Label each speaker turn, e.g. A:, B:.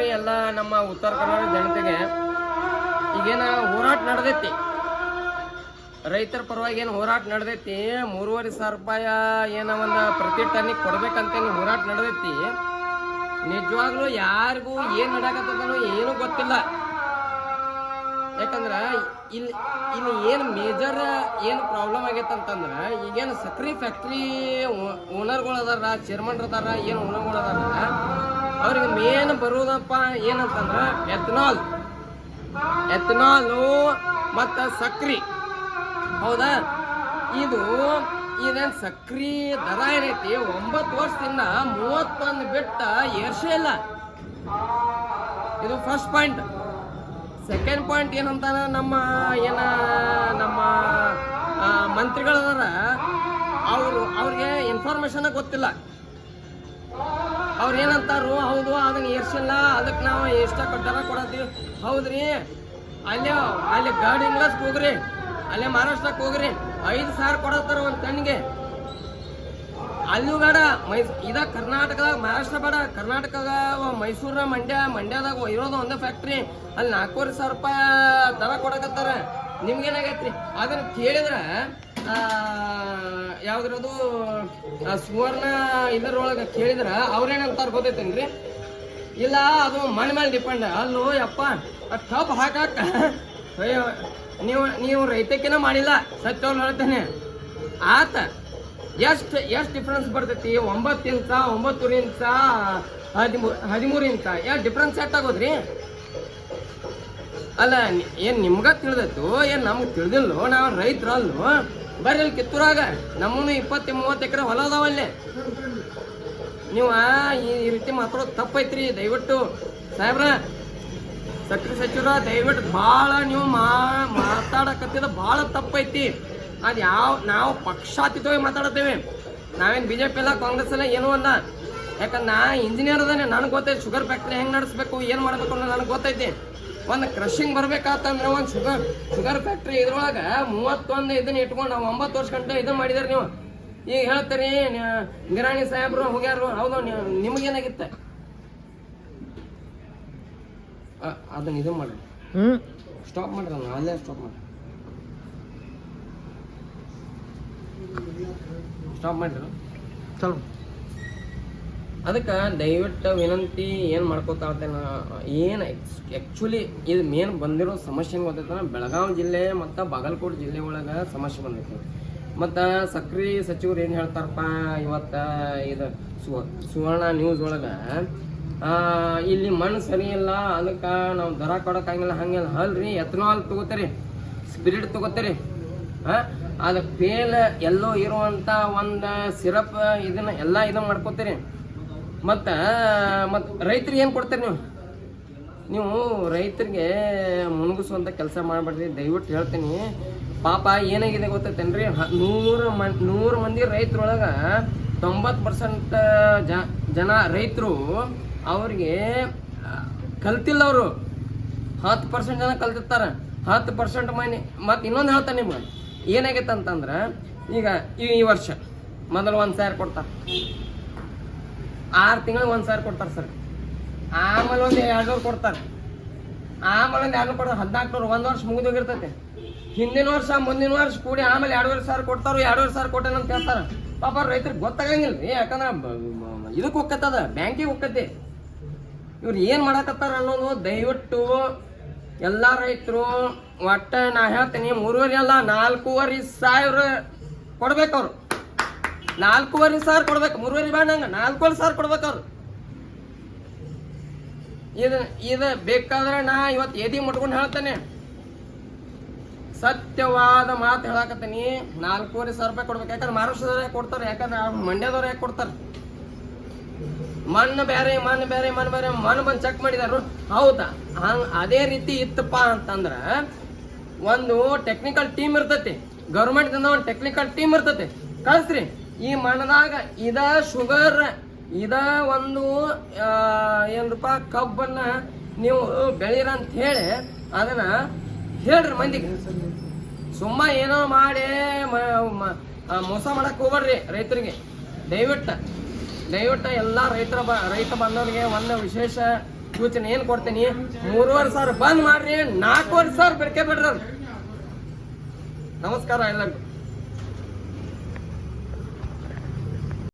A: ರೀ ಎಲ್ಲ ನಮ್ಮ ಉತ್ತರ ಕರ್ನಾಟಕ ಜನತೆಗೆ. ಈಗೇನ ಹೋರಾಟ ನಡೆದೈತಿ. ರೈತರ ಪರವಾಗಿ ಏನು ಹೋರಾಟ ನಡೆದೈತಿ? ಮೂರುವರೆ ಸಾವಿರ ರೂಪಾಯಿ ಏನೋ ಒಂದು ಪ್ರತಿ ಟನ್ನಿಗೆ ಕೊಡ್ಬೇಕಂತೇನು ಹೋರಾಟ ನಡೆದೈತಿ? ನಿಜವಾಗ್ಲೂ ಯಾರಿಗೂ ಏನು ನಡಕತ್ತದನೋ ಏನೂ ಗೊತ್ತಿಲ್ಲ. ಯಾಕಂದ್ರೆ ಇಲ್ಲಿ ಇಲ್ಲಿ ಏನು ಮೇಜರ್ ಏನು ಪ್ರಾಬ್ಲಮ್ ಆಗೈತೆ ಅಂತಂದ್ರೆ, ಈಗೇನು ಸಕ್ರಿ ಫ್ಯಾಕ್ಟ್ರಿ ಓನರ್ಗಳು ಅದಾರ ಚೇರ್ಮನ್ ಅದಾರ, ಏನು ಓನರ್ಗಳು ಅದಾರ ಅವ್ರಿಗೆ ಮೇನ್ ಬರೋದಪ್ಪ ಏನಂತಂದ್ರೆ ಎಥನಾಲ್ ಎಥನಾಲು ಮತ್ತು ಸಕ್ರಿ. ಹೌದಾ? ಇದು ಇದೇನ್ ಸಕ್ರಿ ದರ ಏನೈತಿ? ಒಂಬತ್ತು ವರ್ಷದಿಂದ ಮೂವತ್ತೊಂದು ಬಿಟ್ಟ ಏರ್ಸೇ ಇಲ್ಲ. ಇದು ಫಸ್ಟ್ ಪಾಯಿಂಟ್ ಸೆಕೆಂಡ್ ಪಾಯಿಂಟ್ ಏನಂತಾನ ನಮ್ಮ ಏನ ನಮ್ಮ ಮಂತ್ರಿಗಳದಾರ, ಅವರು ಅವ್ರಿಗೆ ಇನ್ಫಾರ್ಮೇಶನ್ ಗೊತ್ತಿಲ್ಲ. ಅವ್ರು ಹೌದು, ಅದನ್ನ ಏರ್ಸಿಲ್ಲ. ಅದಕ್ಕೆ ನಾವು ಎಷ್ಟ ಕೊಟ್ಟಾರ ಕೊಡತ್ತೀವಿ. ಹೌದ್ರಿ? ಅಲ್ಲೇ, ಅಲ್ಲಿ ಗಾಡಿ ಇಂಗ್ಲಸ್ಗೆ ಹೋಗ್ರಿ ಅಲ್ಲೇ ಮಹಾರಾಷ್ಟ್ರಕ್ಕೆ ಹೋಗ್ರಿ ಐದು ಸಾವಿರ ಕೊಡತ್ತಾರ ಒಂದು ತಣ್ಣಗೆ ಅಲ್ಲೂ ಬೇಡ ಮೈ ಇದ ಕರ್ನಾಟಕದಾಗ, ಮಹಾರಾಷ್ಟ್ರ ಬೇಡ. ಕರ್ನಾಟಕದ ಮೈಸೂರ ಮಂಡ್ಯ, ಮಂಡ್ಯದಾಗ ಇರೋದು ಒಂದೇ ಫ್ಯಾಕ್ಟ್ರಿ ಅಲ್ಲಿ ನಾಲ್ಕೂವರೆ ಸಾವಿರ ರೂಪಾಯಿ ದರ ಕೊಡಕತ್ತಾರ. ನಿಮ್ಗೇನಾಗೈತ್ರಿ? ಅದನ್ನ ಕೇಳಿದ್ರೆ ಯಾವ್ದ್ರದು ಸುವರ್ಣ ಇದರೊಳಗೆ ಕೇಳಿದ್ರೆ, ಅವ್ರೇನಂತಾರ ಗೊತ್ತೈತೇನ್ರಿ? ಇಲ್ಲ, ಅದು ಮನೆ ಮೇಲೆ ಡಿಪೆಂಡ್ ಅಲ್ಲೋ, ಯಪ್ಪ ಟಬ್ ಹಾಕಾಕ ಅಯ್ಯೋ ನೀವು ನೀವು ರೈತಕ್ಕಿನ ಮಾಡಿಲ್ಲ ಸತ್ಯವ್ರು ಹೇಳ್ತೇನೆ. ಆತ, ಎಷ್ಟು ಎಷ್ಟು ಡಿಫ್ರೆನ್ಸ್ ಬರ್ತೈತಿ? ಒಂಬತ್ತು ಇಂಚ ಒಂಬತ್ತು ಇಂಚ ಹದಿಮೂರು ಹದಿಮೂರು ಇಂಚ, ಎಷ್ಟು ಡಿಫ್ರೆನ್ಸ್ ಎಷ್ಟ್ ಆಗೋದ್ರಿ? ಅಲ್ಲ, ಏನು ನಿಮ್ಗೆ ಏನು ಏನ್ ನಮ್ಗೆ ತಿಳಿದಿಲ್ಲೋ, ನಾವು ರೈತರಲ್ಲೋ ಬರ್ರಿ ಅಲ್ಲಿ ಕಿತ್ತೂರಾಗ. ನಮ್ಮನ್ನು ಇಪ್ಪತ್ತು ಮೂವತ್ತು ಎಕರೆ ಹೊಲ ಅದಾವಲ್ಲಿ ನೀವು ಈ ರೀತಿ ಮಾತಾಡೋದು ತಪ್ಪೈತ್ರಿ, ದಯವಿಟ್ಟು. ಸಾಹೇಬ್ರ, ಸಕ್ರೆ ಸಚಿವರ, ದಯವಿಟ್ಟು ಭಾಳ ನೀವು ಮಾ, ಮಾತಾಡಕತ್ತಿದ ಭಾಳ ತಪ್ಪೈತಿ. ಅದು ಯಾವ, ನಾವು ಪಕ್ಷಾತೀತವಾಗಿ ಮಾತಾಡತ್ತೇವೆ. ನಾವೇನು ಬಿ ಜೆ ಪಿ ಇಲ್ಲ ಕಾಂಗ್ರೆಸ್ ಇಲ್ಲ ಏನೂ ಅಲ್ಲ. ಯಾಕಂದ್ರೆ ನಾ ಇಂಜಿನಿಯರ್ ಅದೇ ನನಗೆ ಗೊತ್ತೈತಿ ಶುಗರ್ ಫ್ಯಾಕ್ಟ್ರಿ ಹೆಂಗೆ ನಡೆಸ್ಬೇಕು, ಏನು ಮಾಡಬೇಕು ಅನ್ನೋದು ನನಗೆ ಗೊತ್ತೈತಿ. ಒಂದು ಕ್ರಷಿಂಗ್ ಬರ್ಬೇಕಾತಂದ್ರೆ ಒಂದು ಶುಗರ್ ಶುಗರ್ ಫ್ಯಾಕ್ಟ್ರಿ ಇದ್ರೊಳಗೆ ಮೂವತ್ತೊಂದು ಇದನ್ನ ಇಟ್ಕೊಂಡು ನಾವು ಒಂಬತ್ತು ವರ್ಷ ಗಂಟೆ ಇದನ್ನ ಮಾಡಿದಾರೆ ನೀವು. ಈಗ ಹೇಳ್ತೀರಿ ನಿರಾಣಿ ಗಿರಾಣಿ ಸಾಹೇಬ್ರು ಹೋಗ್ಯಾರು ಹೌದು ನಿಮ್ಗೇನಾಗಿತ್ತ? ಅದನ್ನ ಇದು ಮಾಡಿ
B: ಹ್ಮ್.
A: ಸ್ಟಾಪ್ ಮಾಡ್ರಿ ಅಲ್ಲೇ ಸ್ಟಾಪ್ ಮಾಡಿ ಸ್ಟಾಪ್ ಮಾಡಿದ್ರು
B: ಚಲೋ.
A: ಅದಕ್ಕೆ ದಯವಿಟ್ಟು ವಿನಂತಿ ಏನು ಮಾಡ್ಕೋತಾ ಇರ್ತೇನೆ ಏನು ಆ್ಯಕ್ಚುಲಿ ಇದು ಮೇನ್ ಬಂದಿರೋ ಸಮಸ್ಯೆ ಗೊತ್ತೈತೆ ಬೆಳಗಾವಿ ಜಿಲ್ಲೆ ಮತ್ತು ಬಾಗಲಕೋಟೆ ಜಿಲ್ಲೆ ಒಳಗೆ ಸಮಸ್ಯೆ ಬಂದೈತಿ. ಮತ್ತು ಸಕ್ರಿ ಸಚಿವರು ಏನು ಹೇಳ್ತಾರಪ್ಪ ಇವತ್ತು ಇದು ಸುವ ಸುವರ್ಣ ನ್ಯೂಸ್ ಒಳಗೆ ಇಲ್ಲಿ ಮಣ್ಣು ಸರಿ ಇಲ್ಲ, ಅದಕ್ಕೆ ನಾವು ದರ ಕೊಡೋಕ್ಕಾಗಿಲ್ಲ ಹಂಗಿಲ್ಲ. ಅಲ್ರಿ, ಎಥನಾಲ್ ತಗೋತೀರಿ ಸ್ಪಿರಿಟ್ ತಗೋತೀರಿ ಹಾಂ ಅದು ಪೇಲ್ ಎಲ್ಲೋ ಇರುವಂಥ ಒಂದು ಸಿರಪ್ ಇದನ್ನ ಎಲ್ಲ ಇದನ್ನು ಮಾಡ್ಕೋತೀರಿ. ಮತ್ತು ಮತ್ತು ರೈತರಿಗೆ ಏನು ಕೊಡ್ತೀರಿ ನೀವು? ನೀವು ರೈತರಿಗೆ ಮುಳುಗಿಸುವಂಥ ಕೆಲಸ ಮಾಡಬೇಡ್ರಿ, ದಯವಿಟ್ಟು ಹೇಳ್ತೀನಿ. ಪಾಪ ಏನಾಗಿದೆ ಗೊತ್ತೈತೇನ್ರಿ? ನೂರು ಮನ್, ನೂರು ಮಂದಿ ರೈತರೊಳಗೆ ತೊಂಬತ್ತು ಪರ್ಸೆಂಟ್ ಜನ ರೈತರು ಅವ್ರಿಗೆ ಕಲ್ತಿಲ್ಲ ಅವರು ಹತ್ತು ಪರ್ಸೆಂಟ್ ಜನ ಕಲ್ತಿರ್ತಾರೆ. ಹತ್ತು ಪರ್ಸೆಂಟ್ ಮನೆ ಮತ್ತು ಇನ್ನೊಂದು ಹೇಳ್ತಾನೆ ನಿಮ್ಗೆ. ಏನಾಗೈತೆ ಅಂತಂದ್ರೆ ಈಗ ಈ ವರ್ಷ ಮೊದಲು ಒಂದು ಸಾವಿರ ಕೊಡ್ತಾರೆ ಆರು ತಿಂಗಳಿಗೆ ಒಂದು ಸಾವಿರ ಕೊಡ್ತಾರೆ ಸರ್. ಆಮೇಲೆ ಒಂದು ಎರಡ್ನೂರು ಕೊಡ್ತಾರೆ. ಆಮೇಲೆ ಒಂದು ಎರಡು ಕೊಡ್ತಾರೆ. ಹದಿನಾಲ್ಕು ನೂರು ಒಂದು ವರ್ಷ ಮುಗಿದೋಗಿರ್ತೈತೆ ಹಿಂದಿನ ವರ್ಷ, ಮುಂದಿನ ವರ್ಷ ಕೂಡಿ ಆಮೇಲೆ ಎರಡುವರೆ ಸಾವಿರ ಕೊಡ್ತಾರೋ ಎರಡುವರೆ ಸಾವಿರ ಕೊಟ್ಟೇನೆ ಅಂತ ಹೇಳ್ತಾರೆ. ಪಾಪ ರೈತರಿಗೆ ಗೊತ್ತಾಗಂಗಿಲ್ಲ. ರೀ ಯಾಕಂದ್ರೆ ಇದಕ್ಕೆ ಹೋಗ್ಕತ್ತದ ಬ್ಯಾಂಕಿಗೆ ಹೋಗ್ಕತಿ ಇವ್ರು ಏನು ಮಾಡಕತ್ತಾರ ಅನ್ನೋದು ದಯವಿಟ್ಟು ಎಲ್ಲ ರೈತರು ಒಟ್ಟ ನಾ ಹೇಳ್ತೀನಿ, ಮೂರುವರೆ ಅಲ್ಲ, ನಾಲ್ಕೂವರೆ ಸಾವಿರ ಕೊಡ್ಬೇಕು ಅವ್ರು ನಾಲ್ಕೂವರೆ ಸಾವಿರ ಕೊಡ್ಬೇಕು, ಮೂರುವರೆ ಬೇಡ ನಂಗೆ ನಾಲ್ಕೂವರೆ ಸಾವಿರ ಕೊಡ್ಬೇಕು ಅವ್ರು. ಇದು ಇದು ಬೇಕಾದ್ರೆ ನಾ ಇವತ್ತು ಎದಿ ಮುಟ್ಕೊಂಡು ಹೇಳ್ತೇನೆ. ಸತ್ಯವಾದ ಮಾತು ಹೇಳಕತ್ತೀನಿ. ನಾಲ್ಕೂವರೆ ಸಾವಿರ ರೂಪಾಯಿ ಕೊಡ್ಬೇಕು. ಯಾಕಂದ್ರೆ ಮಹಾರಾಷ್ಟ್ರದವ್ರು ಕೊಡ್ತಾರೆ? ಯಾಕಂದ್ರೆ ಮಂಡ್ಯದವರೇ ಕೊಡ್ತಾರೆ? ಮಣ್ಣು ಬೇರೆ ಮಣ್ಣು ಬೇರೆ ಮಣ್ಣು ಬೇರೆ ಮಣ್ಣು ಬಂದು ಚೆಕ್ ಮಾಡಿದಾರು ಹೌದಾ? ಹಂಗ ಅದೇ ರೀತಿ ಇತ್ತಪ್ಪ ಅಂತಂದ್ರೆ ಒಂದು ಟೆಕ್ನಿಕಲ್ ಟೀಮ್ ಇರ್ತೈತಿ. ಗೌರ್ಮೆಂಟ್ದಿಂದ ಒಂದು ಟೆಕ್ನಿಕಲ್ ಟೀಮ್ ಇರ್ತೈತಿ. ಕಳಿಸ್ರಿ. ಈ ಮಣ್ಣದಾಗ ಇದ ಶುಗರ್, ಇದ ಒಂದು ಏನಪ್ಪ ಕಬ್ಬನ್ನ ನೀವು ಬೆಳೀರ ಅಂತ ಹೇಳಿ ಅದನ್ನ ಹೇಳ್ರಿ ಮಂದಿಗೆ. ಸುಮ್ಮ ಏನೋ ಮಾಡಿ ಮೋಸ ಮಾಡಕ್ ಹೋಗ್ಬೇಡ್ರಿ ರೈತರಿಗೆ. ದಯವಿಟ್ಟು ದಯವಿಟ್ಟು ಎಲ್ಲ ರೈತರ ಬ, ರೈತ ಬಂದವರಿಗೆ ಒಂದು ವಿಶೇಷ ಸೂಚನೆ ಏನು ಕೊಡ್ತೀನಿ? ಮೂರುವರೆ ಸಾವಿರ ಬಂದ್ ಮಾಡ್ರಿ, ನಾಲ್ಕೂವರೆ ಸಾವಿರ ಬಿಡ್ಕೆ ಬಿಡ್ರಿ ನಮಸ್ಕಾರ ಎಲ್ಲರಿಗೂ.